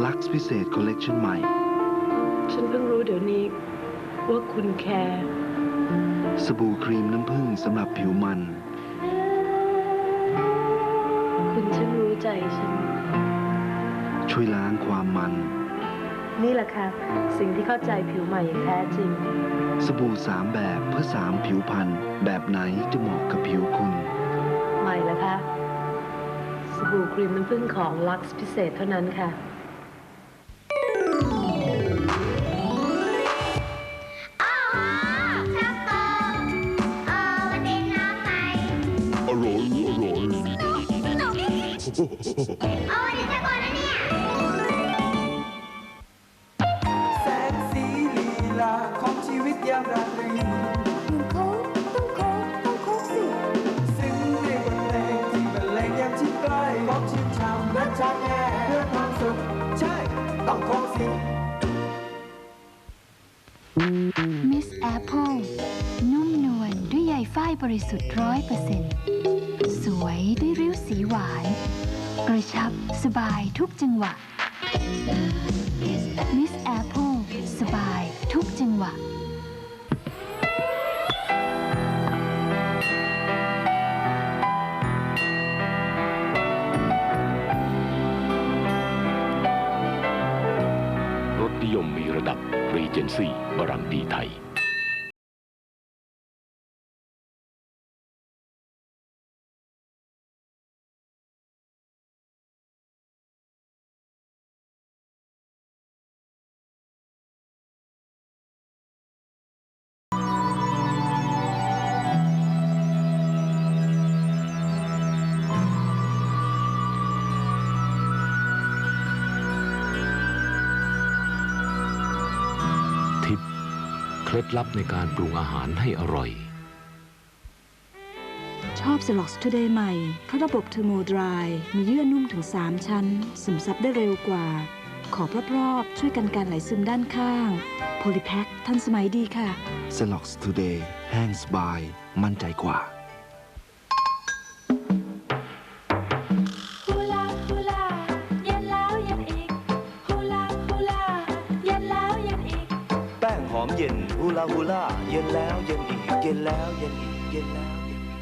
ลักซ์พิเศษคอลเลกชันใหม่ ฉันเพิ่งรู้เดี๋ยวนี้ว่าคุณแคร์สบู่ครีมน้ำผึ้งสำหรับผิวมัน คุณช่างรู้ใจฉัน ช่วยล้างความมัน นี่แหละค่ะ สิ่งที่เข้าใจผิวใหม่อย่างแท้จริง สบู่สามแบบเพื่อสามผิวพันธุ์แบบไหนจะเหมาะกับผิวคุณ ใหม่ละคะ สบู่ครีมน้ำผึ้งของ Lux พิเศษเท่านั้นค่ะ เอาวันนี้จะก่อนนะเนี่ยแสงสีลีลาของชีวิตยามราตรีโค้กต้องโค้กต้องโค้กสิ ซึ้งในบทเพลงที่บรรเลงยามชิดใกล้บอกชื่นชมและชักแง่เพื่อความสุขใช่ต้องโค้ก บริสุทธิ์ร้อยเปอร์เซ็นต์สวยด้วยริ้วสีหวาน กระชับสบายทุกจังหวะ มิสแอปเปิลสบายทุกจังหวะรสนิยมมีระดับรีเจนซี่บรังดีไทย ล็ดลับในการปรุงอาหารให้อร่อย ชอบ s ล็อกส Today ใหม่ เพราะระบบเทอร์โมดรายมีเยื่อนุ่มถึง 3 ชั้น ซึมซับได้เร็วกว่า ขอบรอบๆช่วยกันการไหลซึมด้านข้างโพลิแพ็คทันสมัยดีค่ะ s e l o x Today แห้งสบาย มั่นใจกว่า อมเย็นฮูลาฮูลาเย็นแล้วเย็นอีกเย็นแล้วเย็นอีกเย็นแล้วเย็นอีก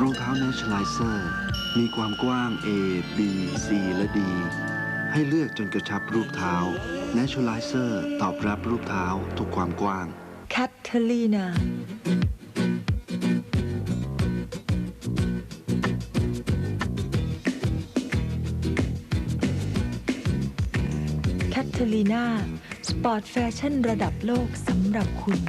รองเท้า Naturalizer มีความกว้าง A B C และ D ให้เลือกจนกระชับรูปเท้า Naturalizer ตอบรับรูปเท้าทุกความกว้าง แคทเธอรีนา ทลีนาสปอร์ตแฟชั่นระดับโลกสำหรับคุณ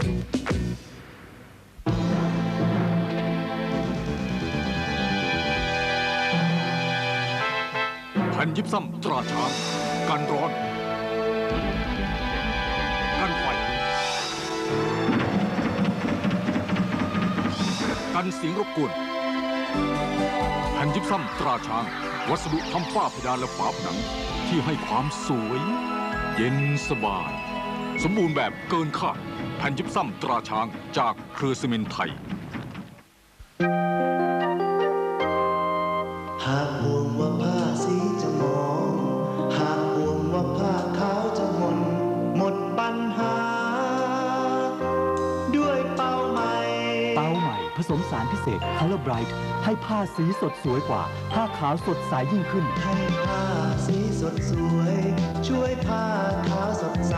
แผ่นยิบซ้ำตราช้างกันร้อน กันไฟ กันเสียงรบกวนแผ่นยิบซ้ำตราช้าง วัสดุทำฝ้าเพดานและฝาผนังที่ให้ความสวย เย็นสบาย สมบูรณ์แบบเกินคาดแผ่นยิบซ้ำตราช้างจากเครือซีเมนไทย สมสารพิเศษ Color Bright ให้ผ้าสีสดสวยกว่า ผ้าขาวสดใสยิ่งขึ้น ให้ผ้าสีสดสวย ช่วยผ้าขาวสดใส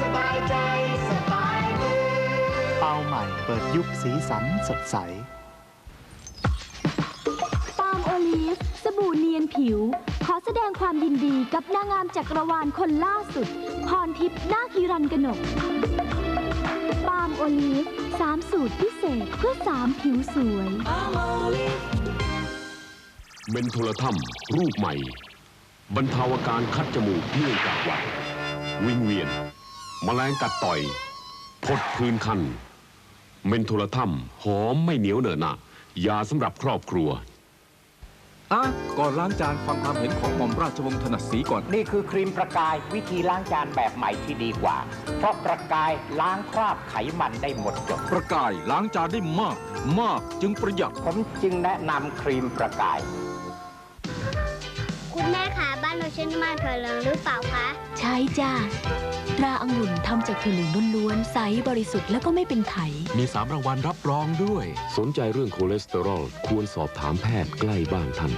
สบายใจสบายมือเป้าใหม่เปิดยุคสีสันสดใสปาล์มโอลีฟสบู่เนียนผิว ขอแสดงความยินดีกับนางงามจักรวาลคนล่าสุด พรทิพย์นาคฮิรันกนก ปาล์มโอลีฟสามสูตรพิเศษเพื่อสามผิวสวยเมนโทรทัมรูปใหม่ บรรเทาอาการคัดจมูกเนื่องจากหวัด วิงเวียนแมลงกัดต่อยพดพื้นคัน เมนโทรทัมหอมไม่เหนียวเหนอะหนะยาสำหรับครอบครัว อะก่อนล้างจานฟังความเห็นของหม่อมราชวงศ์ถนัดสีก่อน นี่คือครีมประกายวิธีล้างจานแบบใหม่ที่ดีกว่า เพราะประกายล้างคราบไขมันได้หมดจด ประกายล้างจานได้มาก มากจึงประหยัด ผมจึงแนะนำครีมประกาย คุณแม่คะบ้านเราใช้น้ำมันถั่วเหลืองหรือเปล่าคะใช่จ้าตราองุ่นทำจากถั่วเหลืองล้วนๆใสบริสุทธิ์แล้วก็ไม่เป็นไข มีสามรางวัลรับรองด้วย สนใจเรื่องคอเลสเตอรอลควรสอบถามแพทย์ใกล้บ้านท่าน